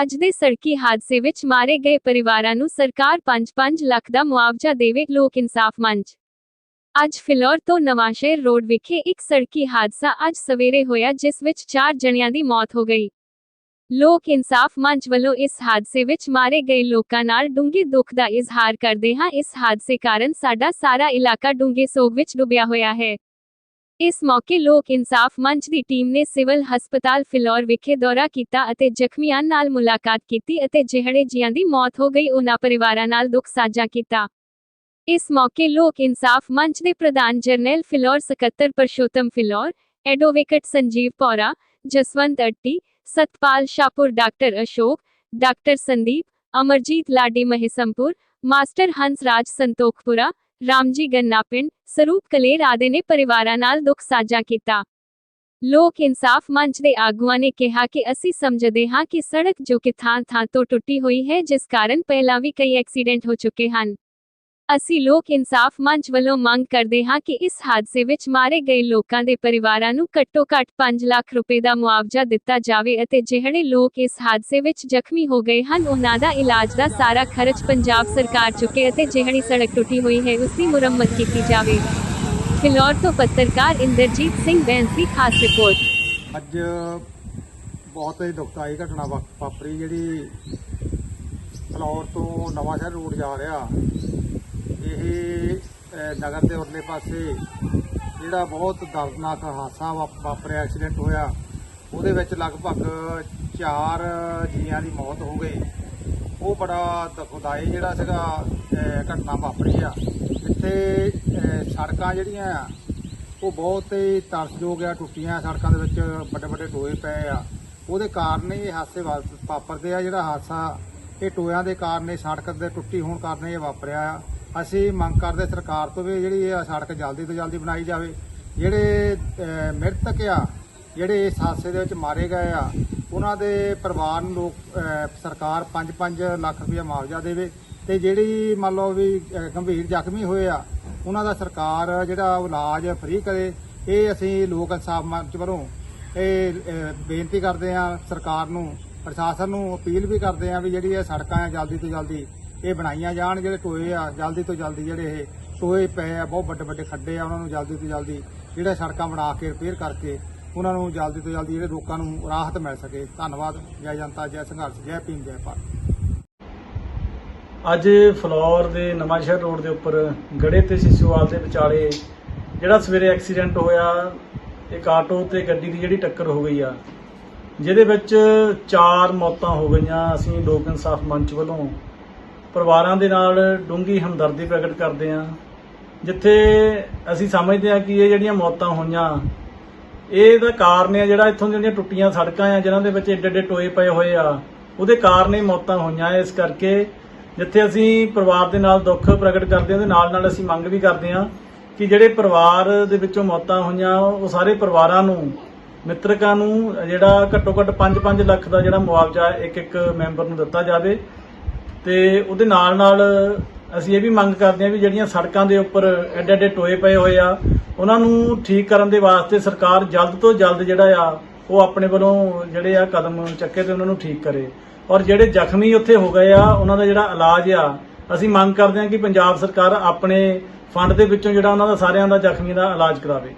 ਅੱਜ ਦੇ ਸੜਕੀ ਹਾਦਸੇ ਵਿੱਚ ਮਾਰੇ ਗਏ ਪਰਿਵਾਰਾਂ ਨੂੰ ਸਰਕਾਰ 5-5 ਲੱਖ ਦਾ ਮੁਆਵਜ਼ਾ ਦੇਵੇ ਲੋਕ ਇਨਸਾਫ ਮੰਚ। ਅੱਜ ਫਿਲੌਰ ਤੋਂ ਨਵਾਂਸ਼ਹਿਰ ਰੋਡ ਵਿਖੇ ਇੱਕ ਸੜਕੀ ਹਾਦਸਾ ਅੱਜ ਸਵੇਰੇ ਹੋਇਆ ਜਿਸ ਵਿੱਚ 4 ਜਣਿਆਂ ਦੀ ਮੌਤ ਹੋ ਗਈ। ਲੋਕ ਇਨਸਾਫ ਮੰਚ ਵੱਲੋਂ ਇਸ ਹਾਦਸੇ ਵਿੱਚ ਮਾਰੇ ਗਏ ਲੋਕਾਂ ਨਾਲ ਡੂੰਘੇ ਦੁੱਖ ਦਾ ਇਜ਼ਹਾਰ ਕਰਦੇ ਹਾਂ। ਇਸ ਹਾਦਸੇ ਕਾਰਨ ਸਾਡਾ ਸਾਰਾ ਇਲਾਕਾ ਡੂੰਘੇ ਸੋਗ ਵਿੱਚ ਡੁੱਬਿਆ ਹੋਇਆ ਹੈ। ਇਸ ਮੌਕੇ ਲੋਕ ਇਨਸਾਫ ਮੰਚ ਦੀ ਟੀਮ ਨੇ ਸਿਵਲ ਹਸਪਤਾਲ ਫਿਲੌਰ ਵਿਖੇ ਦੌਰਾ ਕੀਤਾ ਅਤੇ ਜ਼ਖਮੀਆਂ ਨਾਲ ਮੁਲਾਕਾਤ ਕੀਤੀ ਅਤੇ ਜਿਹੜੇ ਜੀਆਂ ਦੀ ਮੌਤ ਹੋ ਗਈ ਉਹਨਾਂ ਪਰਿਵਾਰਾਂ ਨਾਲ ਦੁੱਖ ਸਾਂਝਾ ਕੀਤਾ। ਇਸ ਮੌਕੇ ਲੋਕ ਇਨਸਾਫ ਮੰਚ ਦੇ ਪ੍ਰਧਾਨ ਜਰਨੈਲ ਫਿਲੌਰ ਸਕੱਤਰ Parshotam Phillaur, advocate Sanjeev Paura, Jaswant Atti, Satpal Shapur doctor Ashok, doctor Sandeep, Amarjit Ladi Mehsampur master Hans Raj Santokhpura Ramji Ganna ਪਿੰਡ, ਸਰੂਪ ਕਲੇਰ ਆਦਿ ਨੇ ਪਰਿਵਾਰਾਂ ਨਾਲ ਦੁੱਖ ਸਾਂਝਾ ਕੀਤਾ। ਲੋਕ ਇਨਸਾਫ ਮੰਚ ਦੇ ਆਗੂਆਂ ਨੇ ਕਿਹਾ ਕਿ ਅਸੀਂ ਸਮਝਦੇ ਹਾਂ ਕਿ ਸੜਕ ਜੋ ਕਿ ਥਾਂ ਥਾਂ ਤੋਂ ਟੁੱਟੀ ਹੋਈ ਹੈ, ਜਿਸ ਕਾਰਨ ਪਹਿਲਾਂ ਵੀ ਕਈ ਐਕਸੀਡੈਂਟ ਹੋ ਚੁੱਕੇ ਹਨ। ਅਸੀਂ ਲੋਕ ਇਨਸਾਫ ਮੰਚ ਵੱਲੋਂ ਮੰਗ ਕਰਦੇ ਹਾਂ ਕਿ ਇਸ ਹਾਦਸੇ ਵਿੱਚ ਮਾਰੇ ਗਏ ਲੋਕਾਂ ਦੇ ਪਰਿਵਾਰਾਂ ਨੂੰ ਘੱਟੋ-ਘੱਟ 5 ਲੱਖ ਰੁਪਏ ਦਾ ਮੁਆਵਜ਼ਾ ਦਿੱਤਾ ਜਾਵੇ ਅਤੇ ਜਿਹੜੇ ਲੋਕ ਇਸ ਹਾਦਸੇ ਵਿੱਚ ਜ਼ਖਮੀ ਹੋ ਗਏ ਹਨ, ਉਹਨਾਂ ਦਾ ਇਲਾਜ ਦਾ ਸਾਰਾ ਖਰਚ ਪੰਜਾਬ ਸਰਕਾਰ ਚੁੱਕੇ ਅਤੇ ਜਿਹੜੀ ਸੜਕ ਟੁੱਟੀ ਹੋਈ ਹੈ ਉਸ ਦੀ ਮੁਰੰਮਤ ਕੀਤੀ ਜਾਵੇ। ਫਿਲੌਰ ਤੋਂ ਪੱਤਰਕਾਰ ਇੰਦਰਜੀਤ ਸਿੰਘ ਬੈਂਸ ਦੀ ਖਾਸ ਰਿਪੋਰਟ। ਅੱਜ ਬਹੁਤ ਹੀ ਦੁਖਦਾਈ ਘਟਨਾ ਵਾਪਰੀ ਜਿਹੜੀ ਫਲੌਰ ਤੋਂ ਨਵਾਂ ਸ਼ਹਿਰ ਰੋਡ ਜਾ ਰਿਹਾ। ਇਹ ਨਗਰ ਦੇ ਉਰਲੇ ਪਾਸੇ ਜਿਹੜਾ ਬਹੁਤ ਦਰਦਨਾਕ ਹਾਦਸਾ ਵਾ- ਵਾਪਰਿਆ, ਐਕਸੀਡੈਂਟ ਹੋਇਆ, ਉਹਦੇ ਵਿੱਚ ਲਗਭਗ 4 ਜੀਆਂ ਦੀ ਮੌਤ ਹੋ ਗਈ। ਉਹ ਬੜਾ ਦੁਖਦਾਈ ਜਿਹੜਾ ਸੀਗਾ ਘਟਨਾ ਵਾਪਰੀ ਆ। ਇੱਥੇ ਸੜਕਾਂ ਜਿਹੜੀਆਂ ਆ, ਉਹ ਬਹੁਤ ਹੀ ਤਰਸਯੋਗ ਆ, ਟੁੱਟੀਆਂ ਸੜਕਾਂ ਦੇ ਵਿੱਚ ਵੱਡੇ ਵੱਡੇ ਟੋਏ ਪਏ ਆ। ਉਹਦੇ ਕਾਰਨ ਹੀ ਇਹ ਹਾਦਸੇ ਵਾ- ਵਾਪਰਦੇ ਆ ਜਿਹੜਾ ਹਾਦਸਾ। ਇਹ ਟੋਇਆਂ ਦੇ ਕਾਰਨ ਇਹ ਸੜਕ ਦੇ ਟੁੱਟੀ ਹੋਣ ਕਾਰਨ ਇਹ ਵਾਪਰਿਆ ਆ। ਅਸੀਂ ਮੰਗ ਕਰਦੇ ਸਰਕਾਰ ਤੋਂ ਵੀ ਜਿਹੜੀ ਇਹ ਸੜਕ ਜਲਦੀ ਤੋਂ ਜਲਦੀ ਬਣਾਈ ਜਾਵੇ। ਜਿਹੜੇ ਮ੍ਰਿਤਕ ਆ, ਜਿਹੜੇ ਇਸ ਹਾਦਸੇ ਦੇ ਵਿੱਚ ਮਾਰੇ ਗਏ ਆ, ਉਹਨਾਂ ਦੇ ਪਰਿਵਾਰ ਨੂੰ ਲੋਕ ਸਰਕਾਰ 5-5 ਲੱਖ ਰੁਪਏ ਮੁਆਵਜ਼ਾ ਦੇਵੇ ਤੇ ਜਿਹੜੀ ਮੰਨ ਲਓ ਵੀ ਗੰਭੀਰ ਜ਼ਖਮੀ ਹੋਏ ਆ, ਉਹਨਾਂ ਦਾ ਸਰਕਾਰ ਜਿਹੜਾ ਇਲਾਜ ਫ੍ਰੀ ਕਰੇ, ਇਹ ਅਸੀਂ ਲੋਕ ਇਨਸਾਫ ਮੰਚ ਵੱਲੋਂ ਇਹ ਬੇਨਤੀ ਕਰਦੇ ਆ ਸਰਕਾਰ ਨੂੰ, ਪ੍ਰਸ਼ਾਸਨ ਨੂੰ ਅਪੀਲ ਵੀ ਕਰਦੇ ਆ ਵੀ ਜਿਹੜੀ ਇਹ ਸੜਕਾਂ ਆ ਜਲਦੀ ਤੋਂ ਜਲਦੀ ਇਹ ਬਣਾਈਆਂ ਜਾਣ ਜਿਹੜੇ ਟੋਏ ਆ, ਜਲਦੀ ਤੋਂ ਜਲਦੀ ਜਿਹੜੇ ਇਹ ਟੋਏ ਪਏ ਆ, ਬਹੁਤ ਵੱਡੇ ਵੱਡੇ ਖੱਡੇ ਆ, ਉਹਨਾਂ ਨੂੰ ਜਲਦੀ ਤੋਂ ਜਲਦੀ ਜਿਹੜੇ ਸੜਕਾਂ ਬਣਾ ਕੇ ਰਿਪੇਅਰ ਕਰਕੇ ਉਹਨਾਂ ਨੂੰ ਜਲਦੀ ਤੋਂ ਜਲਦੀ ਜਿਹੜੇ ਲੋਕਾਂ ਨੂੰ ਰਾਹਤ ਮਿਲ ਸਕੇ। ਧੰਨਵਾਦ, ਜੈ ਜਨਤਾ, ਜੈ ਸੰਘਰਸ਼, ਜੈ ਭੀਮ, ਜੈ ਭਾਰਤ। ਅੱਜ ਫਲੋਰ ਦੇ ਨਵਾਂਸ਼ਹਿਰ ਰੋਡ ਦੇ ਉੱਪਰ ਗੜੇ ਤੇ ਸਿਸੂਵਾਲ ਦੇ ਵਿਚਾਲੇ ਜਿਹੜਾ ਸਵੇਰੇ ਐਕਸੀਡੈਂਟ ਹੋਇਆ, ਇੱਕ ਆਟੋ ਤੇ ਗੱਡੀ ਦੀ ਜਿਹੜੀ ਟੱਕਰ ਹੋ ਗਈ ਆ, ਜਿਹਦੇ ਵਿੱਚ ਚਾਰ ਮੌਤਾਂ ਹੋ ਗਈਆਂ। ਅਸੀਂ ਲੋਕ ਇਨਸਾਫ ਮੰਚ ਵੱਲੋਂ ਪਰਿਵਾਰਾਂ ਦੇ ਨਾਲ ਡੂੰਘੀ ਹਮਦਰਦੀ ਪ੍ਰਗਟ ਕਰਦੇ ਹਾਂ, ਜਿੱਥੇ ਅਸੀਂ ਸਮਝਦੇ ਹਾਂ ਕਿ ਇਹ ਜਿਹੜੀਆਂ ਮੌਤਾਂ ਹੋਈਆਂ ਇਹਦਾ ਕਾਰਨ ਹੈ ਜਿਹੜਾ ਇੱਥੋਂ ਦੀਆਂ ਜਿਹੜੀਆਂ ਟੁੱਟੀਆਂ ਸੜਕਾਂ ਆ, ਜਿਨ੍ਹਾਂ ਦੇ ਵਿੱਚ ਏਡੇ ਏਡੇ ਟੋਏ ਪਏ ਹੋਏ ਆ, ਉਹਦੇ ਕਾਰਨ ਹੀ ਮੌਤਾਂ ਹੋਈਆਂ ਇਸ ਕਰਕੇ ਜਿੱਥੇ ਅਸੀਂ ਪਰਿਵਾਰ ਦੇ ਨਾਲ ਦੁੱਖ ਪ੍ਰਗਟ ਕਰਦੇ ਹਾਂ, ਉਹਦੇ ਨਾਲ ਨਾਲ ਅਸੀਂ ਮੰਗ ਵੀ ਕਰਦੇ ਹਾਂ ਕਿ ਜਿਹੜੇ ਪਰਿਵਾਰ ਦੇ ਵਿੱਚੋਂ ਮੌਤਾਂ ਹੋਈਆਂ, ਉਹ ਸਾਰੇ ਪਰਿਵਾਰਾਂ ਨੂੰ, ਮਿੱਤਰਕਾਂ ਨੂੰ, ਜਿਹੜਾ ਘੱਟੋ ਘੱਟ 5-5 ਲੱਖ ਦਾ ਜਿਹੜਾ ਮੁਆਵਜ਼ਾ ਇੱਕ ਇੱਕ ਮੈਂਬਰ ਨੂੰ ਦਿੱਤਾ ਜਾਵੇ ਤੇ ਉਹਦੇ ਨਾਲ ਨਾਲ ਅਸੀਂ ਇਹ ਵੀ ਮੰਗ ਕਰਦੇ ਹਾਂ ਵੀ ਜਿਹੜੀਆਂ ਸੜਕਾਂ ਦੇ ਉੱਪਰ ਐਡੇ ਐਡੇ ਟੋਏ ਪਏ ਹੋਏ ਆ, ਉਹਨਾਂ ਨੂੰ ਠੀਕ ਕਰਨ ਦੇ ਵਾਸਤੇ ਸਰਕਾਰ ਜਲਦ ਤੋਂ ਜਲਦ ਜਿਹੜਾ ਆ, ਉਹ ਆਪਣੇ ਵੱਲੋਂ ਜਿਹੜੇ ਆ ਕਦਮ ਚੱਕੇ ਤੇ ਉਹਨਾਂ ਨੂੰ ਠੀਕ ਕਰੇ। ਔਰ ਜਿਹੜੇ ਜ਼ਖਮੀ ਉੱਥੇ ਹੋ ਗਏ ਆ, ਉਹਨਾਂ ਦਾ ਜਿਹੜਾ ਇਲਾਜ ਆ, ਅਸੀਂ ਮੰਗ ਕਰਦੇ ਹਾਂ ਕਿ ਪੰਜਾਬ ਸਰਕਾਰ ਆਪਣੇ ਫੰਡ ਦੇ ਵਿੱਚੋਂ ਜਿਹੜਾ ਉਹਨਾਂ ਦਾ ਸਾਰਿਆਂ ਦਾ ਜ਼ਖਮੀ ਦਾ ਇਲਾਜ ਕਰਾਵੇ।